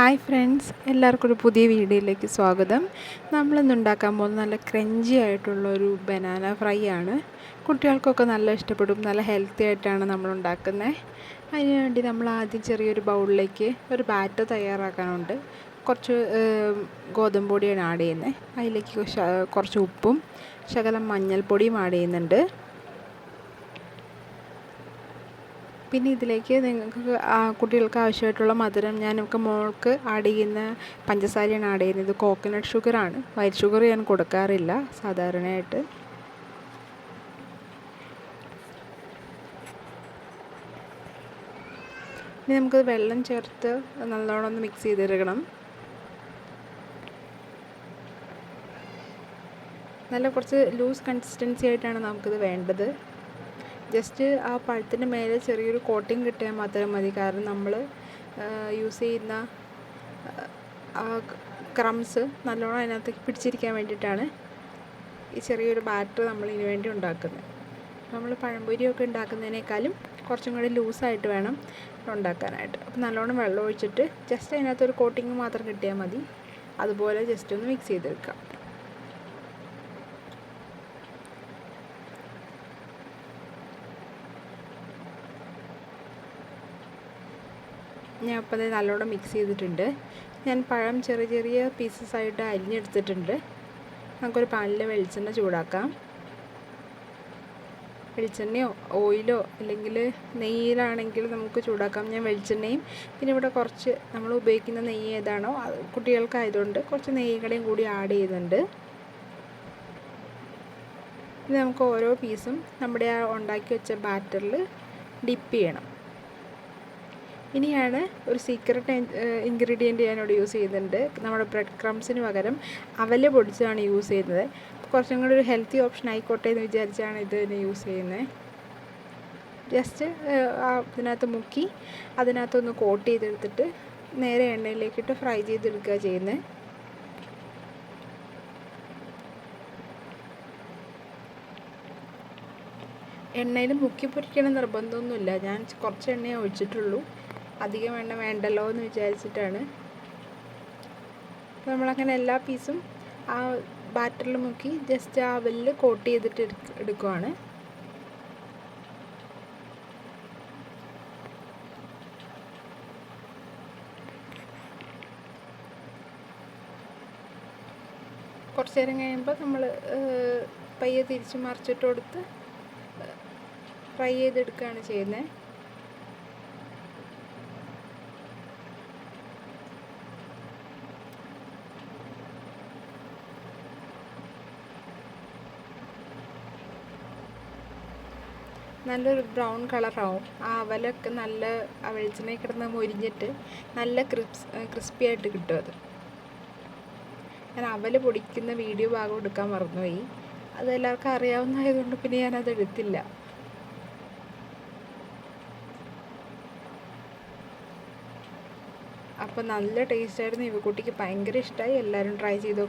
Hi friends എല്ലാവർക്കും ഒരു പുതിയ വീഡിയോയിലേക്ക് സ്വാഗതം. നമ്മളിന്ന് ഉണ്ടാക്കാൻ പോകുന്ന നല്ല ക്രഞ്ചി ആയിട്ടുള്ളൊരു ബനാന ഫ്രൈ ആണ്. കുട്ടികൾക്കൊക്കെ നല്ല ഇഷ്ടപ്പെടും നല്ല ഹെൽത്തി ആയിട്ടാണ് നമ്മൾ ഉണ്ടാക്കുന്നത് അതിന് നമ്മൾ ആദ്യം ചെറിയൊരു ബൗളിലേക്ക് ഒരു ബാറ്റർ തയ്യാറാക്കാനുണ്ട്. കുറച്ച് ഗോതമ്പ് പൊടിയാണ് ആഡ് ചെയ്യുന്നത്. അതിലേക്ക് കുറച്ച് ഉപ്പും ശകലം മഞ്ഞൾപ്പൊടിയും ആഡ് ചെയ്യുന്നുണ്ട്. പിന്നെ ഇതിലേക്ക് നിങ്ങൾക്ക് കുട്ടികൾക്ക് ആവശ്യമായിട്ടുള്ള മധുരം ഞാൻ നമുക്ക് മോൾക്ക് ആഡ് ചെയ്യുന്ന പഞ്ചസാരയാണ് ആഡ് ചെയ്യുന്നത്. കോക്കനട്ട് ഷുഗറാണ് വൈറ്റ് ഷുഗർ ഞാൻ കൊടുക്കാറില്ല സാധാരണയായിട്ട്. ഇനി നമുക്ക് വെള്ളം ചേർത്ത് നല്ലോണം ഒന്ന് മിക്സ് ചെയ്തെടുക്കണം. നല്ല കുറച്ച് ലൂസ് കൺസിസ്റ്റൻസി ആയിട്ടാണ് നമുക്കിത് വേണ്ടത്. ജസ്റ്റ് ആ പഴത്തിന്റെ മേലെ ചെറിയൊരു കോട്ടിങ് കിട്ടിയാൽ മാത്രം മതി. കാരണം നമ്മൾ യൂസ് ചെയ്യുന്ന ആ ക്രംസ് നല്ലോണം അതിനകത്തേക്ക് പിടിച്ചിരിക്കാൻ വേണ്ടിയിട്ടാണ് ഈ ചെറിയൊരു ബാറ്റർ നമ്മൾ ഇതിനു വേണ്ടി ഉണ്ടാക്കുന്നത്. നമ്മൾ പഴംപൊരിയൊക്കെ ഉണ്ടാക്കുന്നതിനേക്കാളും കുറച്ചും കൂടി ലൂസായിട്ട് വേണം ഉണ്ടാക്കാനായിട്ട്. അപ്പോൾ നല്ലോണം വെള്ളം ഒഴിച്ചിട്ട് ജസ്റ്റ് അതിനകത്തൊരു കോട്ടിങ് മാത്രം കിട്ടിയാൽ മതി. അതുപോലെ ജസ്റ്റ് ഒന്ന് മിക്സ് ചെയ്തെടുക്കാം. ഞാൻ അപ്പോൾ അത് നല്ലോണം മിക്സ് ചെയ്തിട്ടുണ്ട്. ഞാൻ പഴം ചെറിയ ചെറിയ പീസസ് ആയിട്ട് അരിഞ്ഞെടുത്തിട്ടുണ്ട്. നമുക്കൊരു പാനിൽ വെളിച്ചെണ്ണ ചൂടാക്കാം. വെളിച്ചെണ്ണയോ ഓയിലോ അല്ലെങ്കിൽ നെയ്യിലാണെങ്കിൽ നമുക്ക് ചൂടാക്കാം. ഞാൻ വെളിച്ചെണ്ണയും പിന്നെ ഇവിടെ കുറച്ച് നമ്മൾ ഉപയോഗിക്കുന്ന നെയ്യ് ഏതാണോ അത് കുട്ടികൾക്കായതുകൊണ്ട് കുറച്ച് നെയ്യുകളെയും കൂടി ആഡ് ചെയ്യുന്നുണ്ട്. ഇത് നമുക്ക് ഓരോ പീസും നമ്മുടെ ആ ഉണ്ടാക്കി വെച്ച ബാറ്ററിൽ ഡിപ്പ് ചെയ്യണം. ഇനിയാണ് ഒരു സീക്രട്ട് ഇൻഗ്രീഡിയന്റ് ഞാനിവിടെ യൂസ് ചെയ്യുന്നുണ്ട്. നമ്മുടെ ബ്രെഡ് ക്രംസിന് പകരം അവൽ പൊടിച്ചാണ് യൂസ് ചെയ്യുന്നത്. കുറച്ചും കൂടി ഒരു ഹെൽത്തി ഓപ്ഷൻ ആയിക്കോട്ടെ എന്ന് വിചാരിച്ചാണ് ഇത് യൂസ് ചെയ്യുന്നത്. ജസ്റ്റ് അതിനകത്ത് മുക്കി അതിനകത്തൊന്ന് കോട്ട് ചെയ്തെടുത്തിട്ട് നേരെ എണ്ണയിലേക്കിട്ട് ഫ്രൈ ചെയ്തെടുക്കുക ചെയ്യുന്നത്. എണ്ണയിൽ മുക്കി പൊരിക്കണം നിർബന്ധമൊന്നുമില്ല. ഞാൻ കുറച്ച് എണ്ണയെ ഒഴിച്ചിട്ടുള്ളൂ. അധികം എണ്ണ വേണ്ടല്ലോ എന്ന് വിചാരിച്ചിട്ടാണ്. അപ്പോൾ നമ്മളങ്ങനെ എല്ലാ പീസും ആ ബാറ്ററിൽ മുക്കി ജസ്റ്റ് ആ വെല്ല് കോട്ട് ചെയ്തിട്ട് എടുക്കുവാണ്. കുറച്ച് നേരം കഴിയുമ്പോൾ നമ്മൾ പയ്യെ തിരിച്ച് മറിച്ചിട്ട് കൊടുത്ത് ഫ്രൈ ചെയ്തെടുക്കുകയാണ് ചെയ്യുന്നത് നല്ലൊരു ബ്രൗൺ കളറാവും. ആ അവലൊക്കെ നല്ല വെളിച്ചെണ്ണയിൽ കിടന്ന് മൊരിഞ്ഞിട്ട് നല്ല ക്രിപ്സ് ക്രിസ്പി ആയിട്ട് കിട്ടും അത്. ഞാൻ അവൽ പൊടിക്കുന്ന വീഡിയോ ഭാഗം എടുക്കാൻ മറന്നുപോയി. അത് എല്ലാവർക്കും അറിയാവുന്നതായതുകൊണ്ട് പിന്നെ ഞാനത് എടുത്തില്ല. അപ്പോൾ നല്ല ടേസ്റ്റായിരുന്നു. ഇവ കുട്ടിക്ക് ഭയങ്കര ഇഷ്ടമായി എല്ലാവരും ട്രൈ ചെയ്ത്